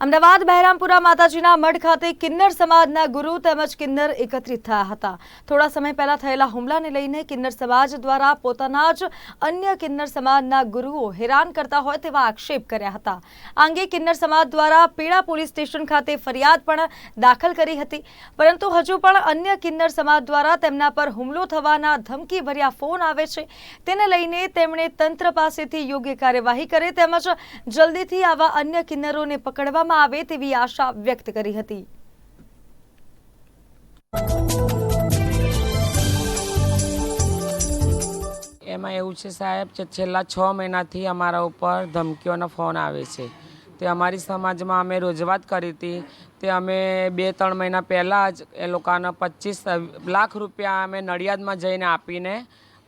અમદાવાદ બહેરામપુરા માતાજીના મઢ ખાતે કિન્નર સમાજના ગુરુ તેમજ કિન્નર એકત્રિત થયા હતા. થોડા સમય પહેલા થયેલા હુમલાને લઈને કિન્નર સમાજ દ્વારા પોતાના જ અન્ય કિન્નર સમાજના ગુરુઓ હેરાન કરતા હોય તેવા આક્ષેપ કર્યા હતા. આ અંગે કિન્નર સમાજ દ્વારા પીણા પોલીસ સ્ટેશન ખાતે ફરિયાદ પણ દાખલ કરી હતી. પરંતુ હજુ પણ અન્ય કિન્નર સમાજ દ્વારા તેમના પર હુમલો થવાના ધમકી ભર્યા ફોન આવે છે. તેને લઈને તેમણે તંત્ર પાસેથી યોગ્ય કાર્યવાહી કરે તેમજ જલ્દીથી આવા અન્ય કિન્નરોને પકડવામાં આવે તેવી આશા વ્યક્ત કરી હતી. એમાં એવું છે સાહેબ કે છેલ્લા છ મહિનાથી અમારા ઉપર ધમકીઓનો ફોન આવે છે. તે અમારી સમાજમાં અમે રજૂઆત કરી હતી. તે અમે બે, ત્રણ મહિના પહેલાં જ એ લોકોના પચીસ લાખ રૂપિયા અમે નડિયાદમાં જઈને આપીને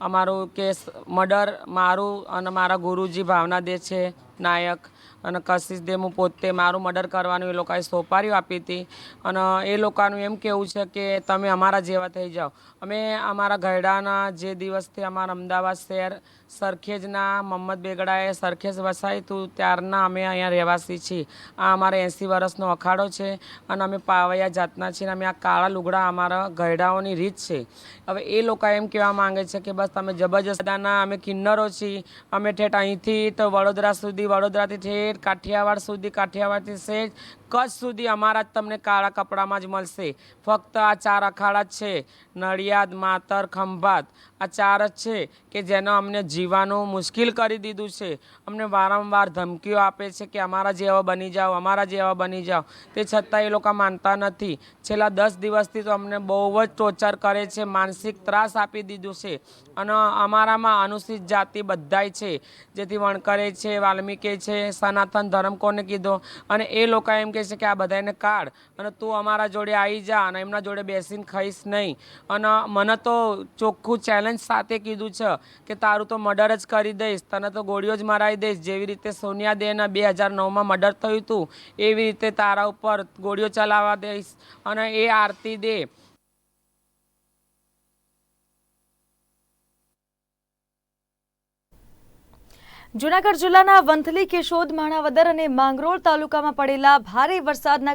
અમારું કેસ, મર્ડર મારું અને મારા ગુરુજી ભાવના દે છે. નાયક અને કશિશ દે પોતે મારું મર્ડર કરવાનું એ લોકોએ સોપારીઓ આપી હતી. અને એ લોકોનું એમ કેવું છે કે તમે અમારા જેવા થઈ જાઓ. અમે અમારા ઘરડાના જે દિવસથી અમારા અમદાવાદ શહેર સરખેજના મહમ્મદ બેગડાએ સરખેજ વસાવ્યું હતું, ત્યારના અમે અહીંયા રહેવાસી છીએ. આ અમારે એંસી વર્ષનો અખાડો છે અને અમે પાવૈયા જાતના છીએ અમે આ કાળા લુગડા અમારા ઘરડાઓની રીત છે. હવે એ લોકો એમ કહેવા માંગે છે કે બસ તમે જબરજસ્તના અમે કિન્નરો છીએ. અમે ઠેઠ અહીંથી તો વડોદરા સુધી વડોદરાથી ઠેઠ કાઠિયાવાડ સુધી કાઠિયાવાડથી શેઠ કચ્છ સુધી અમારા જ તમને કાળા કપડામાં જ મળશે. ફક્ત આ ચાર અખાડા જ છે. નડિયાદ, માતર, ખંભાત. આ ચાર જ છે કે જેનો અમને જીવાનું મુશ્કેલ કરી દીધું છે. અમને વારંવાર ધમકીઓ આપે છે કે અમારા જેવા બની જાઓ, અમારા જેવા બની જાઓ. તે છતાં એ લોકો માનતા નથી. છેલ્લા દસ દિવસથી તો અમને બહુ જ ટોર્ચર કરે છે, માનસિક ત્રાસ આપી દીધું છે. અને અમારામાં અનુસૂચિત જાતિ બધાય છે. જેથી વણકરે છે, વાલ્મીકે છે, સનાતન ધર્મ કોને કીધો? અને એ લોકો એમ છે કે આ બધાને કાઢ. અને તું અમારા જોડે આવી જા અને એમના જોડે બેસીને ખાઈશ નહીં. અને મને તો ચોખ્ખું ચેલેન્જ સાથે કીધું છે કે તારું તો મર્ડર જ કરી દઈશ. તને તો ગોળીઓ જ મરાવી દઈશ. જેવી રીતે સોનિયા દેના બે હજાર નવમાં મર્ડર થયું હતું એવી રીતે તારા ઉપર ગોળીઓ ચલાવવા દઈશ અને એ આરતી દે. જૂનાગઢ જિલ્લાના વંથલી કેશોદ માણાવદર અને માંગરોળ તાલુકામાં પડેલા ભારે વરસાદના